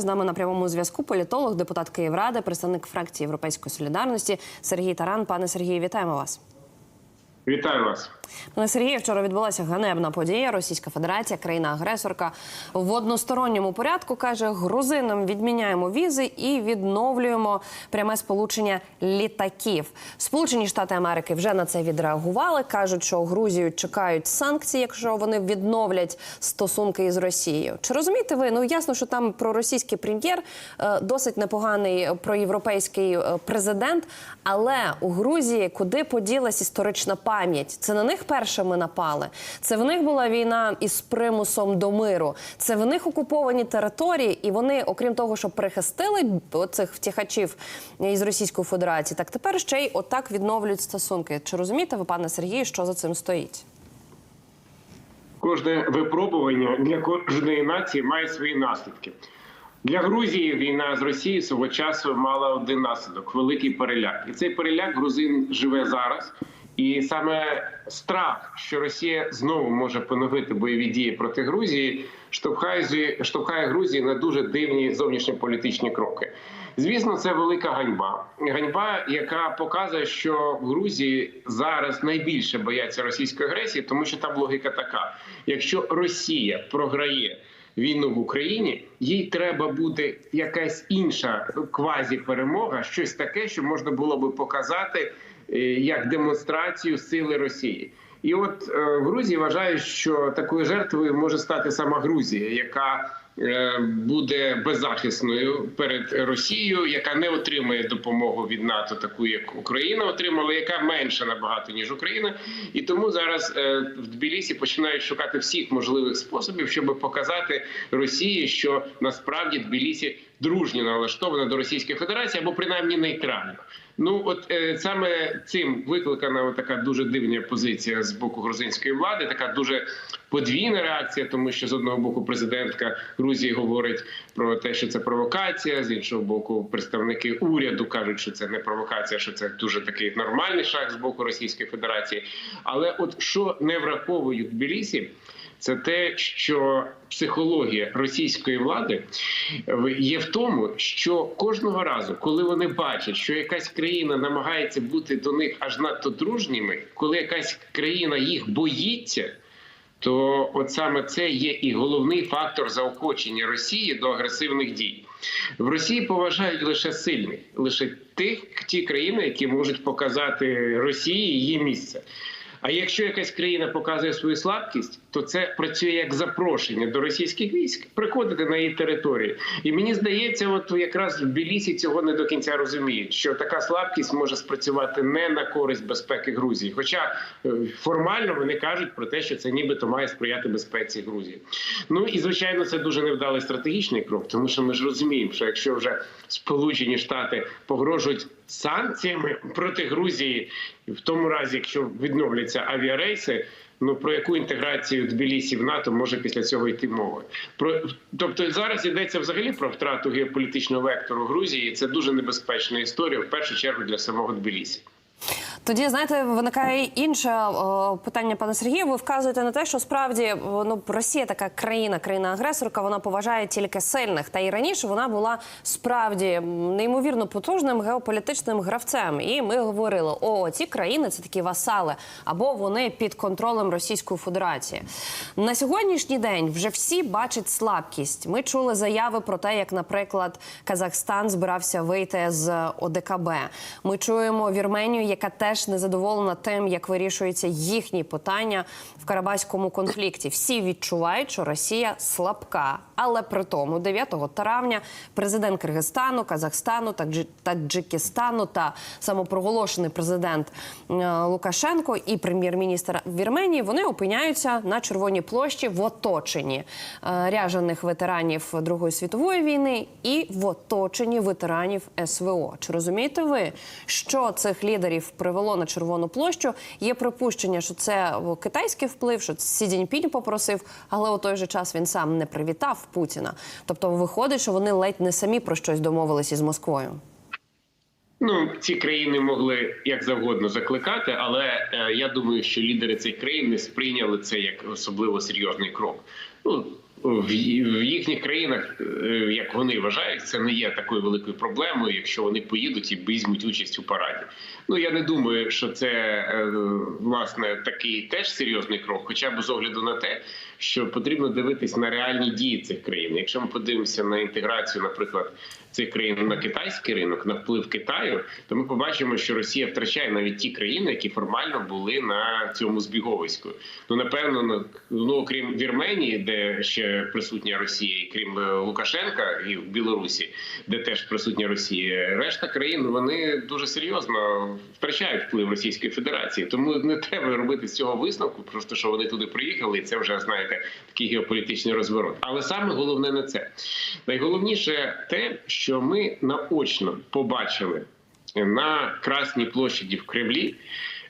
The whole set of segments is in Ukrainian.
З нами на прямому зв'язку політолог, депутат Київради, представник фракції Європейської солідарності Сергій Таран. Пане Сергію, вітаємо вас. Вітаю вас. Пане Сергію, вчора відбулася ганебна подія. Російська Федерація, країна-агресорка в односторонньому порядку каже: грузинам відміняємо візи і відновлюємо пряме сполучення літаків. Сполучені Штати Америки вже на це відреагували. кажуть, що Грузію чекають санкції, якщо вони відновлять стосунки із Росією. Чи розумієте ви? Ну ясно, що там проросійський прем'єр е, досить непоганий проєвропейський е, президент, але у Грузії куди поділась історична пам'ять? Це на них першими напали. Це в них була війна із примусом до миру. Це в них окуповані території, і вони, окрім того, що прихистили цих втіхачів із Російської Федерації, так тепер ще й отак відновлюють стосунки. Чи розумієте ви, пане Сергію, що за цим стоїть? Кожне випробування для кожної нації має свої наслідки. Для Грузії війна з Росією свого часу мала один наслідок великий переляк. І цей переляк грузин живе зараз. І саме страх, що Росія знову може поновити бойові дії проти Грузії, штовхає штовхає Грузії на дуже дивні зовнішньополітичні кроки. Звісно, це велика ганьба. Ганьба, яка показує, що в Грузії зараз найбільше бояться російської агресії, тому що там логіка така: якщо Росія програє. Війну в Україні їй треба буде якась інша квазі-перемога, щось таке, що можна було би показати як демонстрацію сили Росії. І от е, в Грузії вважають, що такою жертвою може стати сама Грузія, яка е, буде беззахисною перед Росією, яка не отримає допомогу від НАТО, таку як Україна отримала, яка менша набагато ніж Україна, і тому зараз в Тбілісі починають шукати всіх можливих способів, щоб показати Росії, що насправді Тбілісі дружньо налаштована до Російської Федерації або принаймні нейтрально. Ну от е, саме цим викликана така дуже дивна позиція з боку грузинської влади, така дуже подвійна реакція, тому що з одного боку президентка Грузії говорить про те, що це провокація, з іншого боку, представники уряду кажуть, що це не провокація, що це дуже такий нормальний шаг з боку Російської Федерації. Але от що не враховують в Тбілісі, це те, що психологія російської влади є в тому, що кожного разу, коли вони бачать, що якась країна намагається бути до них аж надто дружніми, коли якась країна їх боїться. То от саме це є і головний фактор заохочення Росії до агресивних дій в Росії. Поважають лише сильних, лише тих ті країни, які можуть показати Росії її місце. А якщо якась країна показує свою слабкість, то це працює як запрошення до російських військ приходити на її територію. І мені здається, от якраз в Білісі цього не до кінця розуміють, що така слабкість може спрацювати не на користь безпеки Грузії. Хоча е, формально вони кажуть про те, що це нібито має сприяти безпеці Грузії. Ну і звичайно, це дуже невдалий стратегічний крок, тому що ми ж розуміємо, що якщо вже Сполучені Штати погрожують санкціями проти Грузії, в тому разі, якщо відновляться авіарейси. Ну про яку інтеграцію Тбілісі в НАТО може після цього йти мова? Про тобто зараз йдеться взагалі про втрату геополітичного вектору Грузії. і Це дуже небезпечна історія в першу чергу для самого Тбілісі. Тоді знаєте, виникає інше питання, пане Сергію. Ви вказуєте на те, що справді ну Росія така країна, країна-агресорка, вона поважає тільки сильних. Та і раніше вона була справді неймовірно потужним геополітичним гравцем. І ми говорили: о, ці країни це такі васали, або вони під контролем Російської Федерації. На сьогоднішній день вже всі бачать слабкість. Ми чули заяви про те, як, наприклад, Казахстан збирався вийти з ОДКБ. Ми чуємо Вірменію, яка теж теж незадоволена тим, як вирішуються їхні питання в Карабаському конфлікті. Всі відчувають, що Росія слабка, але при тому 9 травня президент Киргизстану, Казахстану, Таджикистану та самопроголошений президент е, Лукашенко і прем'єр-міністр Вірменії вони опиняються на червоній площі в оточенні е, ряжених ветеранів Другої світової війни і в оточенні ветеранів СВО. Чи розумієте ви, що цих лідерів привело привело на Червону площу. Є припущення, що це китайський вплив, що Сі Цзіньпінь попросив, але у той же час він сам не привітав Путіна. Тобто, виходить, що вони ледь не самі про щось домовилися із Москвою. Ну, ці країни могли як завгодно закликати, але е, я думаю, що лідери цих країн не сприйняли це як особливо серйозний крок. Ну в їхніх країнах, е, як вони вважають, це не є такою великою проблемою, якщо вони поїдуть і візьмуть участь у параді. Ну я не думаю, що це е, власне такий теж серйозний крок, хоча б з огляду на те, що потрібно дивитись на реальні дії цих країн. Якщо ми подивимося на інтеграцію, наприклад, цих країн на китайський ринок, на вплив Китаю, то ми побачимо, що Росія втрачає навіть ті країни, які формально були на цьому збіговиську. Ну напевно, ну, окрім Вірменії, де ще присутня Росія, і крім е, Лукашенка, і в Білорусі, де теж присутня Росія, решта країн вони дуже серйозно втрачають вплив Російської Федерації. Тому не треба робити з цього висновку, просто що вони туди приїхали, і це вже знаєте такий геополітичний розворот. Але саме головне не це. Найголовніше те, що ми наочно побачили на Красній площаді в Кремлі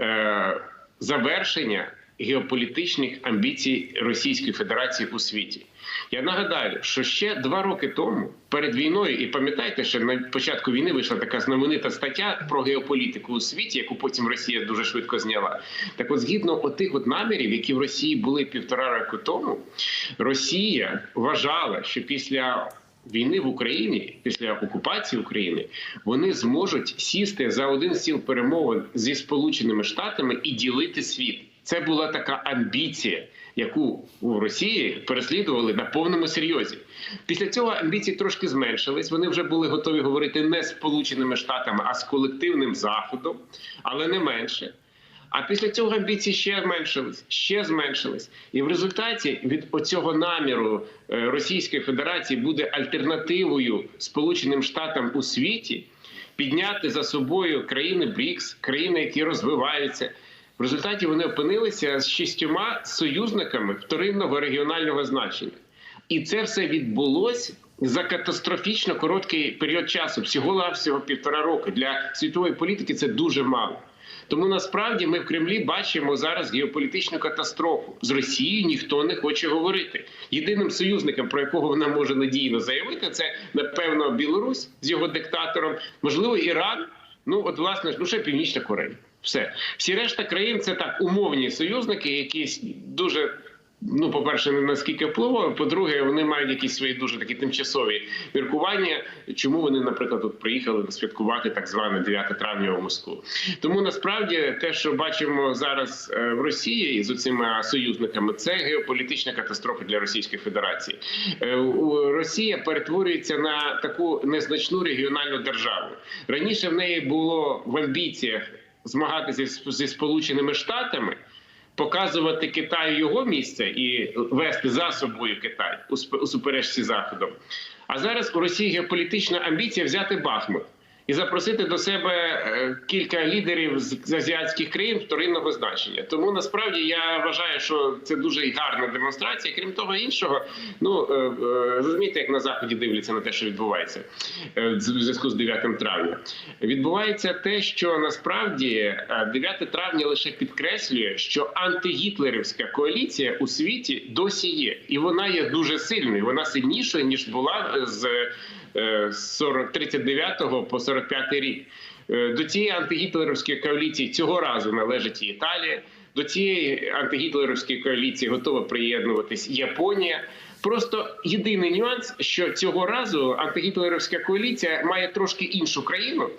е, завершення геополітичних амбіцій Російської Федерації у світі. Я нагадаю, що ще два роки тому, перед війною, і пам'ятаєте, що на початку війни вийшла така знаменита стаття про геополітику у світі, яку потім Росія дуже швидко зняла. Так, от згідно отих от намірів, які в Росії були півтора року тому, Росія вважала, що після війни в Україні, після окупації України, вони зможуть сісти за один стіл перемовин зі Сполученими Штатами і ділити світ. Це була така амбіція, яку у Росії переслідували на повному серйозі. Після цього амбіції трошки зменшились. Вони вже були готові говорити не з Сполученими Штатами, а з колективним заходом, але не менше. А після цього амбіції ще зменшились, ще зменшились. І в результаті від оцього наміру е, Російської Федерації буде альтернативою Сполученим Штатам у світі підняти за собою країни БРІКС, країни, які розвиваються. В результаті вони опинилися з шістьома союзниками вторинного регіонального значення. І це все відбулося за катастрофічно короткий період часу, всього всього півтора року. Для світової політики це дуже мало. Тому насправді ми в Кремлі бачимо зараз геополітичну катастрофу. З Росією ніхто не хоче говорити. Єдиним союзником, про якого вона може надійно заявити, це напевно Білорусь з його диктатором, можливо, Іран. Ну от власне ну ще Північна Корея. Все всі решта країн це так умовні союзники, які дуже. Ну, по-перше, не наскільки впливові, по-друге, вони мають якісь свої дуже такі тимчасові міркування, чому вони, наприклад, тут приїхали святкувати так зване 9 травня у Москву. Тому насправді те, що бачимо зараз е, в Росії з цими союзниками, це геополітична катастрофа для Російської Федерації. Е, Росія перетворюється на таку незначну регіональну державу. Раніше в неї було в амбіціях змагатися зі Сполученими Штатами показувати Китаю його місце і вести за собою Китай у суперечці заходом. А зараз у Росії геополітична амбіція взяти Бахмут і запросити до себе е, кілька лідерів з азіатських країн вторинного значення. Тому насправді я вважаю, що це дуже гарна демонстрація. Крім того іншого, ну е, е, розумієте, як на заході дивляться на те, що відбувається в зв'язку з 9 травня. Відбувається те, що насправді е, 9 травня лише підкреслює, що антигітлерівська коаліція у світі досі є, і вона є дуже сильною. Вона сильнішою ніж була з е, 40 39 по 45 рік. Е, До цієї антигітлерівської коаліції цього разу належить і Італія. До цієї антигітлерівської коаліції готова приєднуватись Японія. Просто єдиний нюанс, що цього разу антигітлерівська коаліція має трошки іншу країну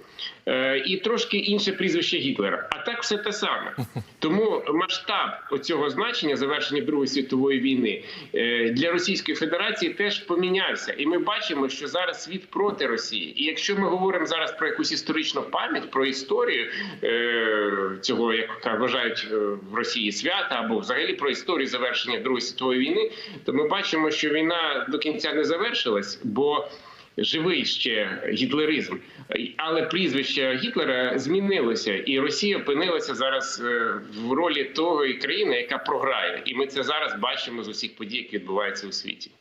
е, і трошки інше прізвище Гітлера. А так все те саме. Тому масштаб оцього значення завершення Другої світової війни е, для Російської Федерації теж помінявся, і ми бачимо, що зараз світ проти Росії. І якщо ми говоримо зараз про якусь історичну пам'ять, про історію е, цього, як вважають в Росії свята, або взагалі про історію завершення Другої світової війни, то ми бачимо, що війна до кінця не завершилась, бо живий ще гітлеризм, але прізвище Гітлера змінилося, і Росія опинилася зараз е, в ролі того країни, яка програє, і ми це зараз бачимо з усіх подій, які відбуваються у світі.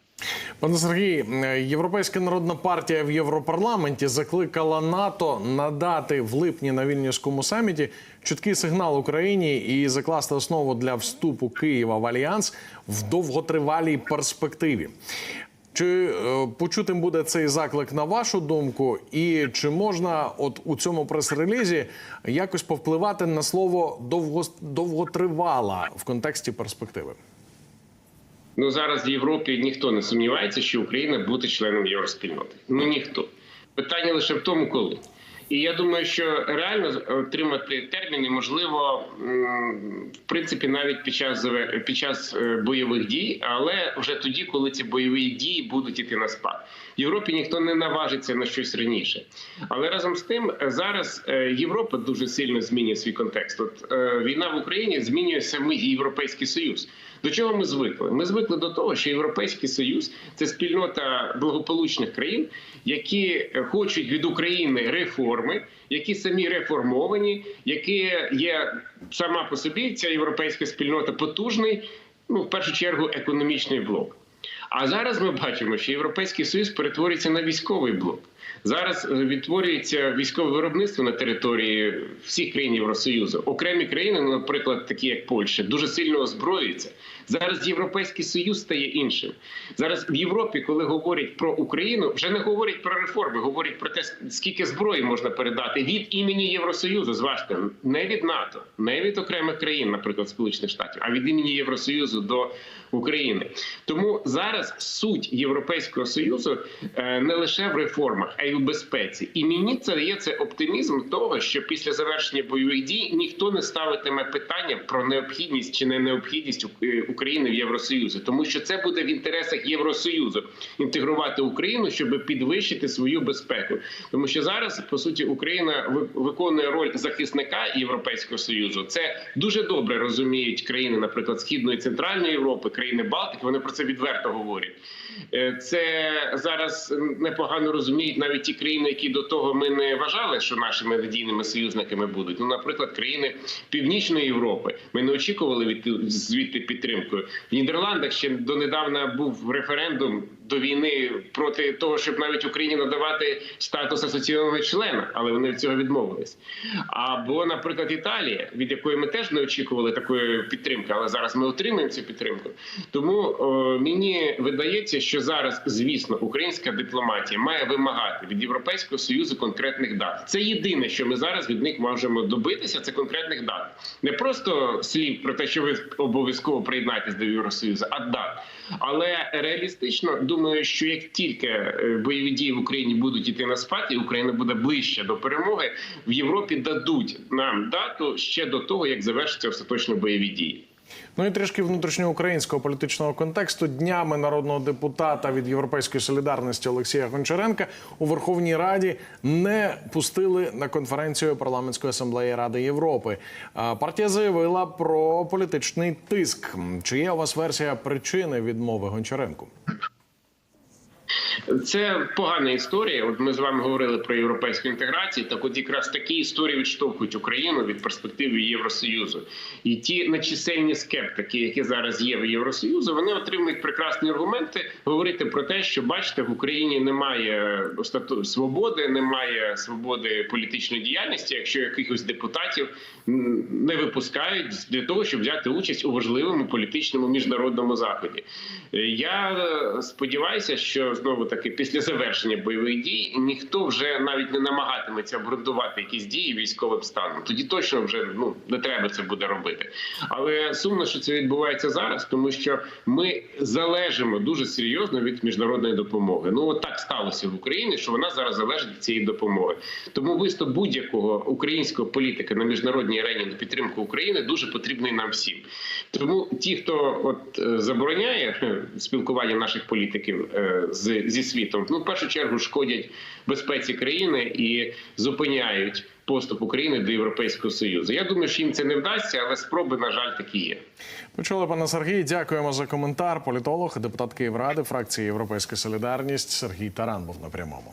Пане Сергій, е, Європейська народна партія в Європарламенті закликала НАТО надати в липні на вільнюському саміті чіткий сигнал Україні і закласти основу для вступу Києва в альянс в довготривалій перспективі. Чи е, почутим буде цей заклик на вашу думку, і чи можна, от у цьому прес-релізі, якось повпливати на слово довго, довготривала в контексті перспективи? Ну зараз в Європі ніхто не сумнівається, що Україна буде членом євроспільноти. Ну ніхто. Питання лише в тому, коли. І я думаю, що реально отримати терміни можливо, в принципі, навіть під час під час е, бойових дій, але вже тоді, коли ці бойові дії будуть іти на спад. В Європі ніхто не наважиться на щось раніше. Але разом з тим, зараз е, Європа дуже сильно змінює свій контекст. От е, війна в Україні змінює самий Європейський Союз. До чого ми звикли? Ми звикли до того, що Європейський Союз це спільнота благополучних країн, які хочуть від України реформи, які самі реформовані, які є сама по собі ця європейська спільнота потужний, ну в першу чергу економічний блок. А зараз ми бачимо, що Європейський Союз перетворюється на військовий блок. Зараз е, відтворюється військове виробництво на території всіх країн Євросоюзу. Окремі країни, наприклад, такі як Польща, дуже сильно озброюються. Зараз Європейський Союз стає іншим. Зараз в Європі, коли говорять про Україну, вже не говорять про реформи, говорять про те, скільки зброї можна передати від імені Євросоюзу. Зважте, не від НАТО, не від окремих країн, наприклад, Сполучених Штатів, а від імені Євросоюзу до України. Тому зараз суть Європейського союзу е, не лише в реформах, а й у безпеці. І мені це дає це оптимізм того, що після завершення бойових дій ніхто не ставитиме питання про необхідність чи не необхідність е, України в Євросоюзі, тому що це буде в інтересах Євросоюзу інтегрувати Україну, щоб підвищити свою безпеку. Тому що зараз по суті Україна ви- виконує роль захисника Європейського союзу. Це дуже добре розуміють країни, наприклад, східної і центральної Європи, країни Балтики. Вони про це відверто говорять. Е, Це зараз непогано розуміють навіть ті країни, які до того ми не вважали, що нашими надійними союзниками будуть. Ну, наприклад, країни Північної Європи. Ми не очікували від звідти підтримкою. В Нідерландах ще донедавна був референдум до війни проти того, щоб навіть Україні надавати статус асоційованого члена, але вони від цього відмовились. Або, наприклад, Італія, від якої ми теж не очікували такої підтримки, але зараз ми отримуємо цю підтримку. Тому о, мені видається, що зараз, звісно, українська дипломатія має вимагати від Європейського союзу конкретних дат. Це єдине, що ми зараз від них можемо добитися, це конкретних дат. Не просто слів про те, що ви обов'язково приєднаєтесь до Євросоюзу, а дат. Але реалістично думаю, що як тільки е, бойові дії в Україні будуть іти на спад, і Україна буде ближче до перемоги, в Європі дадуть нам дату ще до того, як завершаться остаточно бойові дії. Ну і трішки внутрішньоукраїнського політичного контексту днями народного депутата від Європейської солідарності Олексія Гончаренка у Верховній Раді не пустили на конференцію парламентської асамблеї Ради Європи. Партія заявила про політичний тиск. Чи є у вас версія причини відмови Гончаренку? Це погана історія. От ми з вами говорили про європейську інтеграцію. Так, от якраз такі історії відштовхують Україну від перспективи Євросоюзу. І ті нечисельні скептики, які зараз є в Євросоюзу, вони отримують прекрасні аргументи говорити про те, що бачите, в Україні немає остату свободи, немає свободи політичної діяльності, якщо якихось депутатів не випускають для того, щоб взяти участь у важливому політичному міжнародному заході. Е, Я е, сподіваюся, що знову таки після завершення бойових дій ніхто вже навіть не намагатиметься обґрунтувати якісь дії військовим станом. Тоді точно вже ну не треба це буде робити. Але сумно, що це відбувається зараз, тому що ми залежимо дуже серйозно від міжнародної допомоги. Ну от так сталося в Україні, що вона зараз залежить від цієї допомоги. Тому виступ будь-якого українського політика на міжнародній арені на підтримку України дуже потрібний нам всім. Тому ті, хто от е, забороняє спілкування наших політиків е, з зі світом, ну в першу чергу шкодять безпеці країни і зупиняють поступ України до Європейського союзу. Я думаю, що їм це не вдасться, але спроби на жаль такі є. Почули пане Сергій. Дякуємо за коментар. Політолог, депутат Київради, фракції Європейська Солідарність Сергій Таран був на прямому.